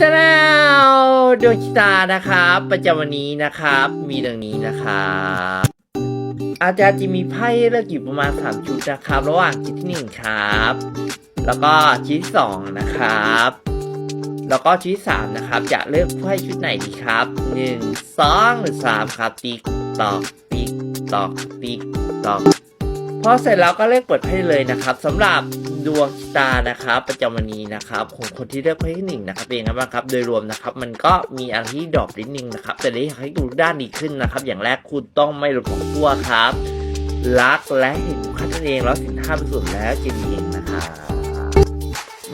ตะแล้วดวงชะตานะครับ ประจำวันนี้นะครับ มีดังนี้นะครับอาจารย์จะมีไพ่เลือกอยู่ประมาณ 3 ชุดนะครับ ระหว่างชุดที่ 1 ครับ แล้วก็ชุดที่2นะครับ แล้วก็ชุดที่3นะครับ จะเลือกไพ่ชุดไหนดีครับ 1 2 หรือ 3 ครับ ติ๊กตอกติ๊กตอกติ๊กตอก อเสร็จแล้วก็เลือกเปิดไพ่เลยนะครับสำหรับดวงชะตานะครับประจำวันนี้นะครับของคนที่เลือกไพ่ที่หนึ่งนะครับเป็นยังไงบ้างครับโดยรวมนะครับ มันก็มีอะไรที่ดรอปนิดนึงนะครับ แต่ได้อยากให้ดูด้านดีขึ้นนะครับ อย่างแรกคุณต้องไม่หลุดของตัวครับ รักและเห็นคุณค่าตนเองแล้วสินค้าเป็นส่วนแล้วจะดีเองนะครับ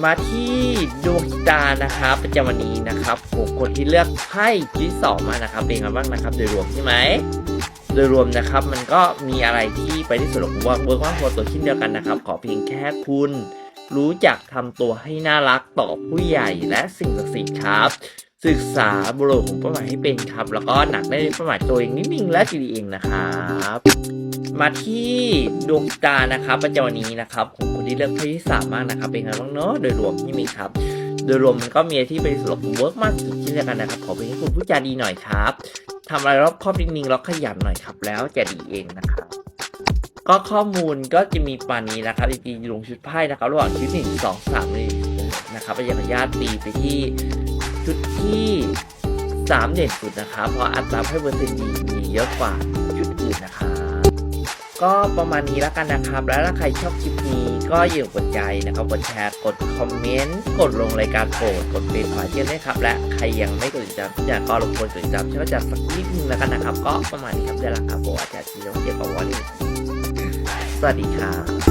มาที่ดวงชะตานะครับประจำวันนี้นะครับของคนที่เลือกไพ่ที่สองมานะครับเป็นยังไงบ้างนะครับ โดยรวมใช่ไหม โดยรวมนะครับมันก็มีอะไรที่ไปที่สุดของว่าเวิร์กว่าหัวตัวเช่นเดียวกันนะครับ ขอเพียงแค่คุณ รู้จักทำตัวให้น่ารักต่อผู้ใหญ่และสิ่งศักดิ์สิทธิ์ครับ ศึกษาบริบทของเป้าหมายให้เป็นครับ แล้วก็หนักในเป้าหมายตัวเองนิดนึงและจีดีเองนะครับมาที่ดวงตานะครับประจำวันนี้นะครับของคนที่เลือกไพ่ที่สามมากนะครับ เป็นไงบ้างเนาะโดยรวมที่มีครับ โดยรวมมันก็มีอะไรที่เป็นส่วนของเวิร์กมากสุดเช่เดียวกันนะครับขอเพียงให้คุณพูดจาดีหน่อยครับ ทำอะไรรอบครอบนิ่งๆแล้วขยันหน่อยครับ แล้วจะดีเองนะครับก็ข้อมูลก็จะมีปานนี้นะครับจริงๆลงชุดไพ่นะครับระหว่างชุดหนึ่งสองสามเลยนะครับพยายามญาตตีไปที่ชุดที่สามเด่นสุดนะครับเพราะอัตราไพ่เปอร์เซ็นต์ดีมีเยอะกว่าชุดอื่นนะครับก็ประมาณนี้แล้วกันนะครับ แล้วถ้าใครชอบคลิปนี้ ก็อย่ากดใจนะครับกดแชร์กดคอมเมนต์กดลงรายการโปรดกดเป็นฝาเทียนด้วยครับ และใครยังไม่กดติดตามอยากก็รบกวนกดติดตามช่วยจัดสักนิดนึงแล้วกันนะครับ ก็ประมาณนี้ครับเดี๋ยวละครับโบอาจารย์ที่เราเกี่ยวกับวันนี้สวัสดีครับ